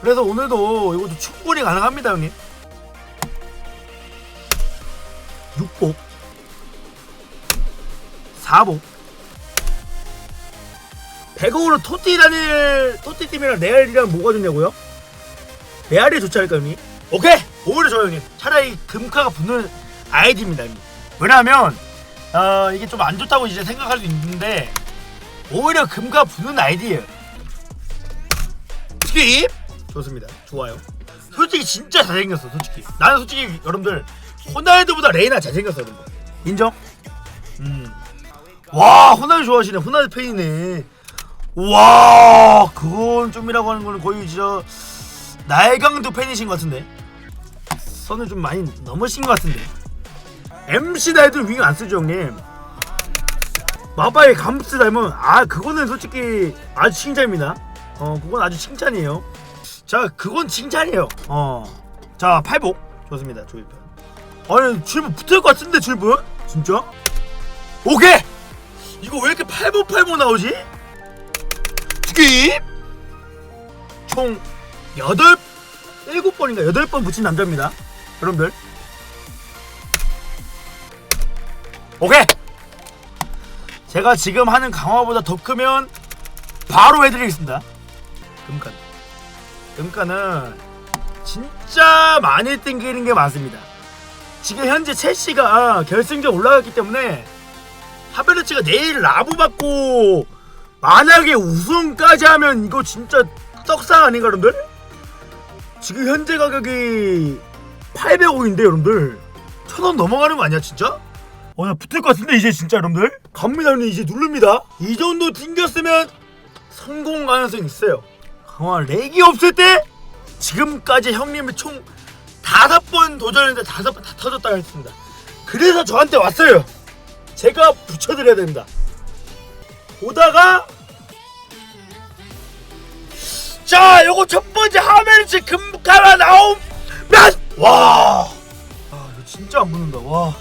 그래서 오늘도 이것도 충분히 가능합니다 형님. 6복. 4복. 100억으로 토띠 다닐 토띠 팀이랑 레알이랑 뭐가 좋냐고요? 레알이 좋지 않을까 형님? 오케이! 오히려 좋아요 형님. 차라리 금카가 붙는 아이디입니다 형님. 왜냐하면 어, 이게 좀 안 좋다고 이제 생각할 수 있는데 오히려 금가 붙는 아이디예요. 스킵 좋습니다. 좋아요. 솔직히 진짜 잘생겼어 솔직히. 나는 솔직히 여러분들 호날두보다 레이나 잘생겼어 여러분 인정? 음 와 호날두 좋아하시네. 호날두 팬이네. 와 그건 좀이라고 하는 거는 거의 진짜 날강도 팬이신 것 같은데. 선을 좀 많이 넘으신 것 같은데. MC 날도 윙 안 쓰죠 형님. 마바의 감스 닮은 아 그거는 솔직히 아주 칭찬입니다 어 그건 아주 칭찬이에요. 자 그건 칭찬이에요. 어자 팔복. 좋습니다 조이편. 아니 줄분 붙을 것 같은데 줄분 진짜? 오케이! 이거 왜 이렇게 팔복 팔복 나오지? 스킵! 총 여덟 일곱 번인가 여덟 번 붙인 남자입니다. 여러분들. 오케이! 제가 지금 하는 강화보다 더 크면 바로 해드리겠습니다 금칸 금칸은 진짜 많이 땡기는 게 많습니다. 지금 현재 첼시가 결승전 올라갔기 때문에 하베르츠가 내일 라부 받고 만약에 우승까지 하면 이거 진짜 떡상 아닌가 여러분들? 지금 현재 가격이 800억인데 여러분들. 천원 넘어가는 거 아니야 진짜? 어, 나 붙을 것 같은데 이제 진짜 여러분들? 갑니다 형님 이제 누릅니다. 이 정도 튕겼으면 성공 가능성 있어요 강화 렉이 없을 때 지금까지 형님이 총 다섯 번 도전했는데 다섯 번 다 터졌다고 했습니다. 그래서 저한테 왔어요. 제가 붙여드려야 됩니다. 보다가 자 요거 첫 번째 하메르츠 금카라 나오면 와! 아, 이거 진짜 안 붙는다. 와.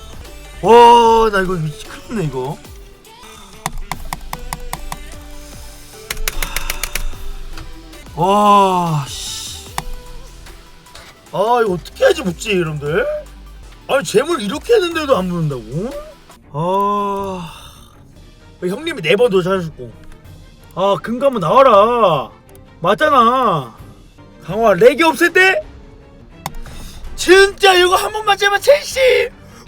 와, 나 이거 미치겠네, 이거. 와, 씨. 아, 이거 어떻게 해야지 붙지, 여러분들? 아니, 재물 이렇게 했는데도 안 붙는다고? 아. 형님이 네 번 도전하셨고. 아, 한번 나와라. 맞잖아. 강화 렉이 없을 때? 진짜 이거 한 번만 제발 첼시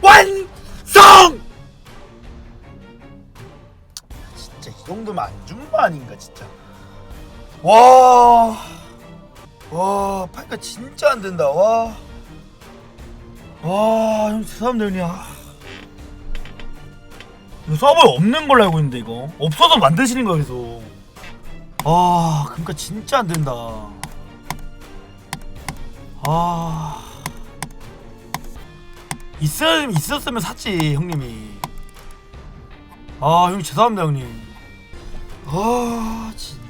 완! 성! 진짜 이 정도면 안 준 거 아닌가 진짜 와... 와... 팔까 진짜 안 된다 와... 와... 형 죄송합니다 형님 아. 이거 서버 없는 걸로 알고 있는데 이거 없어서 만드시는 거야 계속 아... 그러니까 진짜 안 된다 아... 있어 있었으면 샀지 형님이. 아 형님 죄송합니다 형님. 아 진짜.